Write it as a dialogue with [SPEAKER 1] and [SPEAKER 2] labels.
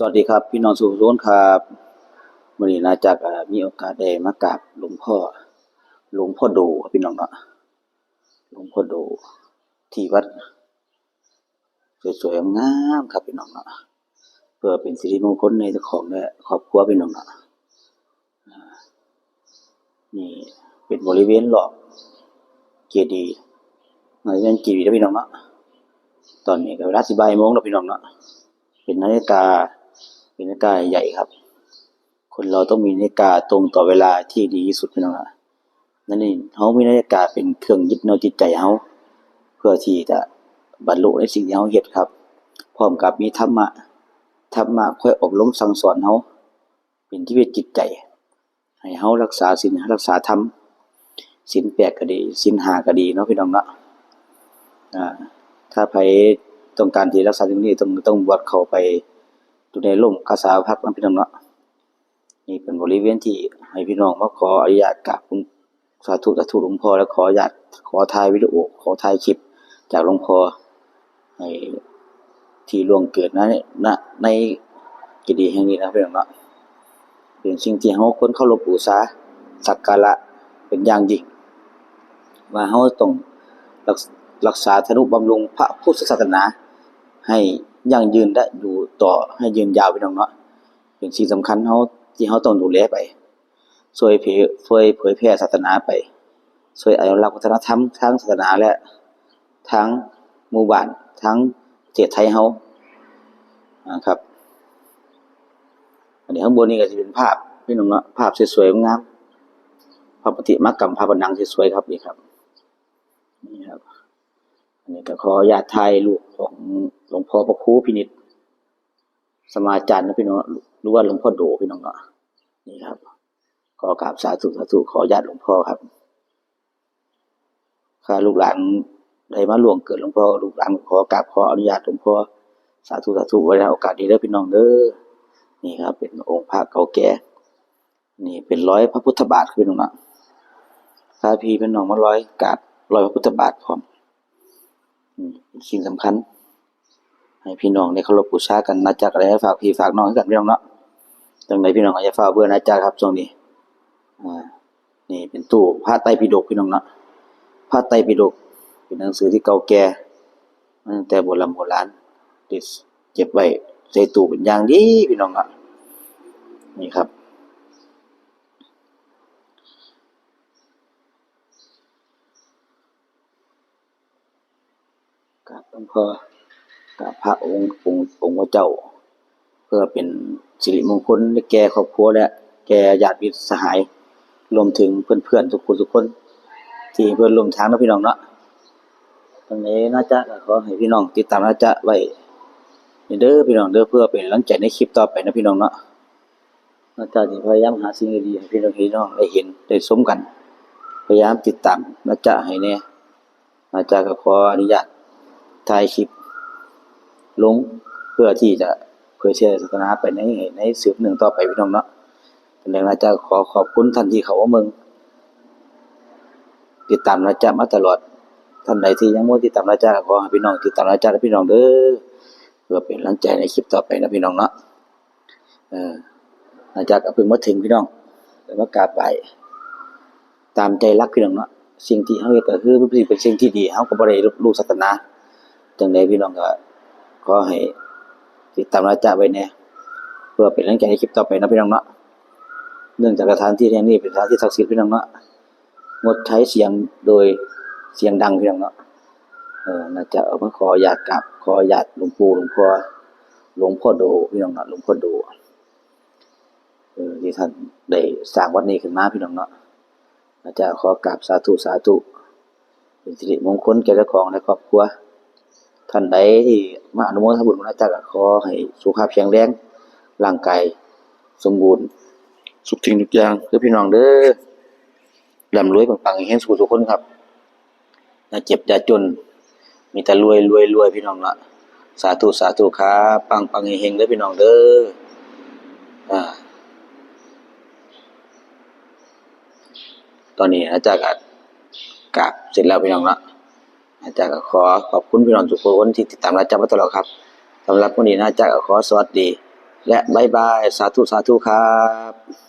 [SPEAKER 1] สวัสดีครับ พี่น้องสุขสนครับวันนี้นาจากมีโอกาสได้มากราบหลวงพ่อหลวงพ่อโดครับพี่น้องเนาะหลวงพ่อโดที่วัดสวยๆงามครับพี่น้องเนาะเพื่อเป็นสิริมงคลในเจ้าของและครอบครัวพี่น้องเนาะนี่เป็นบริเวณรอบเจดีย์บริเวณเจดีย์นะพี่น้องเนาะตอนนี้ก็เวลาสิบ่ายโมงแล้วพี่น้องเนาะเป็นนาฬิกา เป็นนาฬิกาใหญ่ครับ คนเราต้องมีนาฬิกาตรงต่อเวลาที่ดีที่สุดพี่น้องอะนั่นนี่เขามีนาฬิกาเป็นเครื่องยึดเหนี่ยวจิตใจเขาเพื่อที่จะบรรลุในสิ่งที่เขาเฮ็ดครับ พร้อมกับมีธรรมะธรรมะค่อยอบรมสั่งสอนเขาเป็นชีวิตจิตใจ ให้เขารักษาศีลรักษาธรรมศีลแปดก็ดีศีลห้าก็ดีเนาะพี่น้องเนาะถ้าใครต้องการที่รักษาตรงนี้ต้องต้องบวชเข้าไป อยู่ในร่มกาสาวพักนะพี่น้องเนาะนี่เป็นบริเวณที่ให้พี่น้องมาขออนุญาตกราบคุณสาธุสาธุหลวงพ่อและขออนุญาตขอถ่ายวิดีโอขอถ่ายคลิปจากหลวงพ่อให้ที่ล่วงเกิดนะณในกิดีแห่งนี้นะพี่น้องเนาะเป็นสิ่งที่เฮาคนเคารพบูชาสักการะเป็นอย่างยิ่งว่าเฮาต้องรักรักษาธนุบำรุงพระพุทธศาสนาให้ ยั่งยืนและอยู่ต่อให้ยืนยาวไปน้องเนาะเป็นสิ่งสำคัญเฮาที่เฮาต้องดูแลไปช่วยเผยช่วยเผยแพร่ศาสนาไปช่วยอนุรักษ์วัฒนธรรมทางศาสนาและทั้งหมู่บ้านทั้งเทศไทยเฮานะครับ อันนี้ข้างบนนี่ก็จะเป็นภาพพี่น้องเนาะภาพสวยๆงามพระปฏิมากรรมพระบรรณังสวยๆครับนี่ครับนี่ครับ อันนี้ก็ขอญาตถ่ายรูปของหลวงพ่อพระครูพินิจสมาจารย์นะพี่น้องหรือว่าหลวงพ่อโดพี่น้องเนาะนี่ครับ ขอกราบสาธุสาธุขอญาตหลวงพ่อครับข้าลูกหลานได้มาหลวงเกิดหลวงพ่อลูกหลานขอกราบขออนุญาตหลวงพ่อสาธุสาธุไว้ในโอกาสนี้เด้อพี่น้องเด้อนี่ครับ เป็นองค์พระเก่าแก่นี่เป็นร้อยพระพุทธบาทครับพี่น้องเนาะถ้าพี่เป็นน้องมาร้อยกราบร้อยพระพุทธบาทพร้อม สิ่งสำคัญ ให้พี่น้องได้เคารพบูชากันนะจ๊ะอะไรให้ฝากพี่ฝากน้องให้กันพี่น้องเนาะจังไดพี่น้องอย่าฟ้าเบื่อนะจ๊ะครับช่วงนี้อ่านี่เป็นตู้พระไตรปิฎกพี่น้องเนาะพระไตรปิฎกเป็นหนังสือที่เก่าแก่ตั้งแต่โบราณโบราณที่เก็บไว้ใส่ตู้เป็นอย่างดีพี่น้องเนาะนี่ครับ กับหลวงพ่อกับพระองค์องค์องค์พระเจ้า เพื่อเป็นสิริมงคลให้แก่ครอบครัวและแก่ญาติมิตรสหายรวมถึงเพื่อนๆทุกคนทุกคน ที่เพื่อนร่วมทางนะพี่น้องเนาะตรงนี้น่าจะขอให้พี่น้องติดตามน่าจะไว้เด้อพี่น้องเด้อเพื่อเป็นกำลังใจในคลิปต่อไปนะพี่น้องเนาะน่าจะพยายามหาสิ่งดีๆให้พี่น้องพี่น้องได้เห็นได้สมกัน พยายามติดตามน่าจะให้แน่น่าจะก็ขออนุญาต ถ่ายคลิป ลงเพื่อที่จะเผยแพร่ศาสนาไปในในสืบหนึ่งต่อไปพี่น้องเนาะเป็นแรงนะจะขอขอบคุณท่านที่เขาว่ามืองติดตามนะจ๊ะมาตลอด ท่านใดที่ยังไม่ติดตามนะจ๊ะขอให้พี่น้องติดตามนะจ๊ะและพี่น้องเด้อเพื่อเป็นกำลังใจในคลิปต่อไปนะพี่น้องเนาะเออนะจ๊ะก็เพิ่งมาถึงพี่น้องแล้วมากราบไหวตามใจรักพี่น้องเนาะสิ่งที่เฮาเฮ็ดก็คือเป็นสิ่งที่ดีเฮาก็บ่ได้ลบหลู่ศาสนา จังใดพี่น้องก็ขอให้ติดตามราจาไว้แน่ยเพื่อเป็นแรงใจในคลิปต่อไปนะพี่น้องเนาะเนื่องจากสถานที่แห่งนี้เป็นสถานที่ศักดิ์สิทธิ์พี่น้องเนาะงดใช้เสียงโดยเสียงดังพี่น้องเนาะเออน่าจะเอามาขออนุญาตกราบขออนุญาตหลวงปู่หลวงพ่อหลวงพ่อโดพี่น้องเนาะหลวงพ่อโดเออที่ท่านได้สร้างวัดนี้ขึ้นมาพี่น้องเนาะน่าจะขอกราบสาธุสาธุเป็นสิริมงคลแก่เจ้าของและครอบครัว ท่านใดที่มาอนุโมทนาบุญนะจ๊ะก็ขอให้สุขภาพแข็งแรงร่างกายสมบูรณ์ สุขทิ้งทุกอย่างเพื่อพี่น้องเด้อร่ำรวยปังๆเฮงสุขทุกคนครับอย่าเจ็บอย่าจน มีแต่รวยรวยรวยพี่น้องละสาธุสาธุครับปังปังเฮงเด้อพี่น้องเด้ออ่าตอนนี้อาจารย์ก็กาบเสร็จแล้วพี่น้องละ อาจารย์ก็ขอขอบคุณพี่น้องทุกคนที่ติดตามรับชมมาตลอดครับสำหรับวันนี้นะอาจารย์ก็ขอสวัสดี และบายบาย สาธุสาธุครับ